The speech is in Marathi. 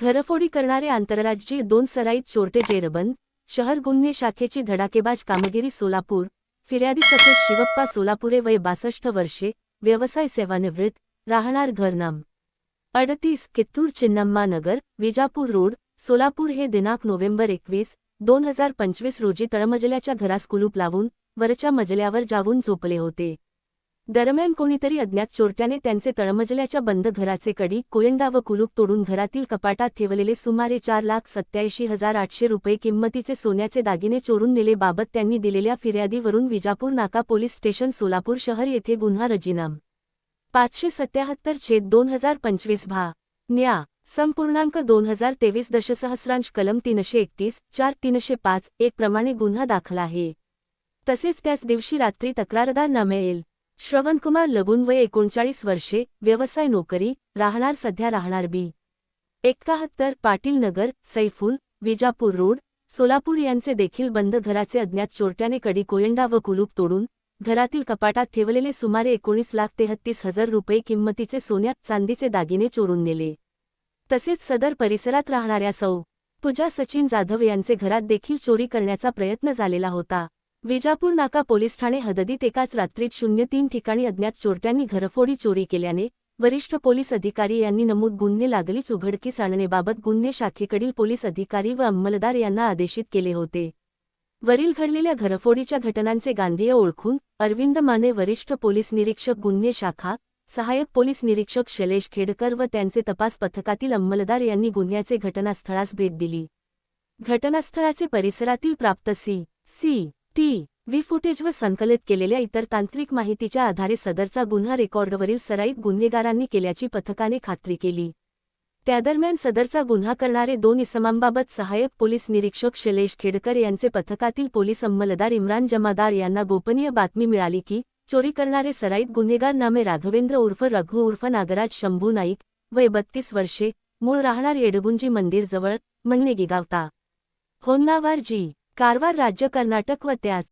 घरफोडी करणारे आंतरराज्यीय दोन सराईत चोरटे जेरबंद शहर गुन्हे शाखेची धडाकेबाज कामगिरी सोलापूर फिर्यादी सतत शिवप्पा सोलापुरे वय बासष्ट वर्षे व्यवसाय सेवानिवृत्त राहणार घरनाम. अडतीस कित्तूर चिन्नम्मा नगर विजापूर रोड सोलापूर हे दिनांक नोव्हेंबर एकवीस दोन हजार पंचवीस रोजी तळमजल्याच्या घरास कुलूप लावून वरच्या मजल्यावर जाऊन झोपले होते. दरम्यान कोणीतरी अज्ञात चोरट्याने त्यांचे तळमजल्याच्या बंद घराचे कडी कोयंडा व कुलूप तोडून घरातील कपाटात ठेवलेले सुमारे चार लाख सत्याऐंशी हजार आठशे रुपये किंमतीचे सोन्याचे दागिने चोरून नेले बाबत त्यांनी दिलेल्या फिर्यादीवरून विजापूर नाका पोलीस स्टेशन सोलापूर शहर येथे गुन्हा रजिनाम. पाचशे सत्याहत्तर छेद दोन हजार पंचवीस भा. न्या. संपूर्णांक दोन हजार तेवीस दशसहस्रांश कलम तीनशे एकतीस चार तीनशे पाच एक प्रमाणे गुन्हा दाखल आहे. तसेच त्याच दिवशी रात्री तक्रारदार न मिळेल. श्रवणकुमार लगून वय एकोणचाळीस वर्षे व्यवसाय नोकरी राहणार सध्या राहणार बी. एक्काहत्तर पाटील नगर सैफुल विजापूर रोड सोलापूर यांचे देखील बंद घराचे अज्ञात चोरट्याने कडी कोयंडा व कुलूप तोडून घरातील कपाटात ठेवलेले सुमारे एकोणीस लाख तेहत्तीस हजार रुपये किंमतीचे सोन्यात चांदीचे दागिने चोरून नेले. तसेच सदर परिसरात राहणाऱ्या सौ. पूजा सचिन जाधव यांचे घरात देखील चोरी करण्याचा प्रयत्न झालेला होता. विजापूर नाका पोलीस ठाणे हददीत एकाच रात्रीत शून्य तीन ठिकाणी अज्ञात चोरट्यांनी घरफोडी चोरी केल्याने वरिष्ठ पोलीस अधिकारी यांनी नमूद गुन्हे लागलीच उघडकीस आणण्याबाबत गुन्हे शाखेकडील पोलीस अधिकारी व अंमलदार यांना आदेशित केले होते. वरील घडलेल्या घरफोडीच्या घटनांचे गांधीय ओळखून अरविंद माने वरिष्ठ पोलीस निरीक्षक गुन्हे शाखा सहाय्यक पोलीस निरीक्षक शैलेश खेडकर व त्यांचे तपास पथकातील अंमलदार यांनी गुन्ह्याचे घटनास्थळास भेट दिली. घटनास्थळाचे परिसरातील प्राप्त C. C. T V footage व संकलित केलेल्या इतर तांत्रिक माहितीच्या आधारे सदरचा गुन्हा रेकॉर्डवरील सराईत गुन्हेगारांनी केल्याची पथकाने खात्री केली. त्यादरम्यान सदरचा गुन्हा करणारे दोन इसमांबाबत सहाय्यक पोलीस निरीक्षक शैलेश खेडकर यांचे पथकातील पोलीस अंमलदार इम्रान जमादार यांना गोपनीय बातमी मिळाली की चोरी करणारे सराईत गुन्हेगार नामे राघवेंद्र उर्फ रघु उर्फ नागराज शंभू नाईक वय बत्तीस वर्षे मूळ राहणार येडगुंजी मंदिरजवळ म्हणणे गिगावता होन्नावार जी कारवार राज्य कर्नाटक व त्याच